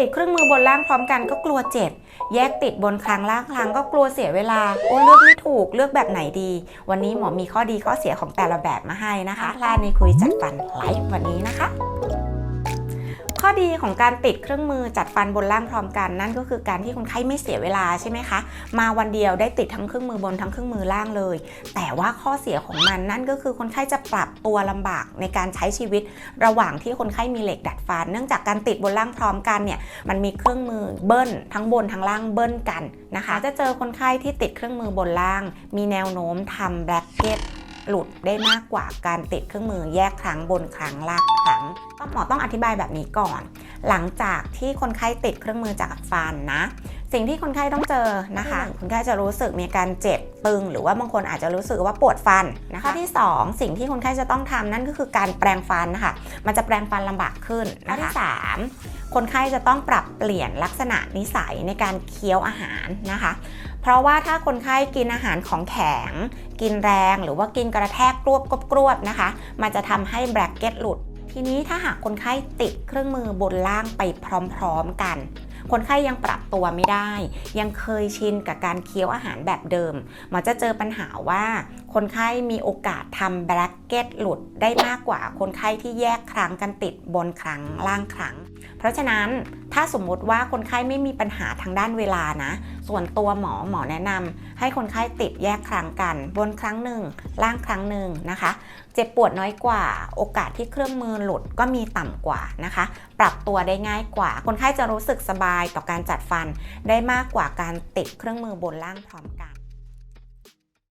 ติดเครื่องมือบนล่างพร้อมกันก็กลัวเจ็บ แยกติดบนครั้งล่างครั้งก็กลัวเสียเวลา โอ้เลือกไม่ถูกเลือกแบบไหนดี วันนี้หมอมีข้อดีข้อเสียของแต่ละแบบมาให้นะคะพลาดในคุยจัดฟันไลฟ์วันนี้นะคะ ข้อดีของการติดเครื่องมือจัดฟันบนล่างพร้อมกันนั่นก็คือการที่คนไข้ไม่เสียเวลาใช่ไหมคะ มาวันเดียวได้ติดทั้งเครื่องมือบนทั้งเครื่องมือล่างเลย แต่ว่าข้อเสียของมันนั่นก็คือคนไข้จะปรับตัวลำบากในการใช้ชีวิตระหว่างที่คนไข้มีเหล็กดัดฟัน เนื่องจากการติดบนล่างพร้อมกันเนี่ยมันมีเครื่องมือเบิ้ลทั้งบนทั้งล่างเบิ้ลกันนะคะ จะเจอคนไข้ที่ติดเครื่องมือบนล่าง มีแนวโน้มทำแบล็กเก็ต หลุดได้มากกว่าการติดเครื่องมือแยกครั้งบนครั้งล่างครั้งก็หมอต้องอธิบายแบบนี้ก่อน หลังจากที่คนไข้ติดเครื่องมือจากฟันนะ สิ่งที่คนไข้ต้องเจอนะคะ คนไข้จะรู้สึกมีการเจ็บตึง หรือว่าบางคนอาจจะรู้สึกว่าปวดฟันนะคะข้อที่ 2 สิ่งที่คนไข้จะต้องทำนั่นก็คือการแปรงฟันนะคะมันจะแปรงฟันลำบากขึ้นข้อที่ 3 คนไข้จะต้องปรับเปลี่ยนลักษณะนิสัยในการเคี้ยวอาหารนะคะ เพราะว่าถ้าคนไข้กินอาหารของแข็ง กินแรงหรือว่ากินกระแทกกรวบกรวบนะคะ มันจะทำให้แบรกเก็ตหลุด ทีนี้ถ้าหากคนไข้ติดเครื่องมือบนล่างไปพร้อมๆกันคนไข้ยังปรับตัวไม่ได้ ยังเคยชินกับการเคี้ยวอาหารแบบเดิมหมอจะเจอปัญหาว่า คนไข้มีโอกาสทำแบรกเก็ตหลุดได้มากกว่าคนไข้ที่แยกครั้งกันติดบนครั้งล่างครั้ง เพราะฉะนั้นถ้าสมมติว่าคนไข้ไม่มีปัญหาทางด้านเวลานะ ส่วนตัวหมอหมอแนะนำให้คนไข้ติดแยกครั้งกัน บนครั้งหนึ่งล่างครั้งหนึ่งนะคะ เจ็บปวดน้อยกว่า โอกาสที่เครื่องมือหลุดก็มีต่ำกว่านะคะ ปรับตัวได้ง่ายกว่า คนไข้จะรู้สึกสบายต่อการจัดฟัน ได้มากกว่าการติดเครื่องมือบนล่างพร้อมกัน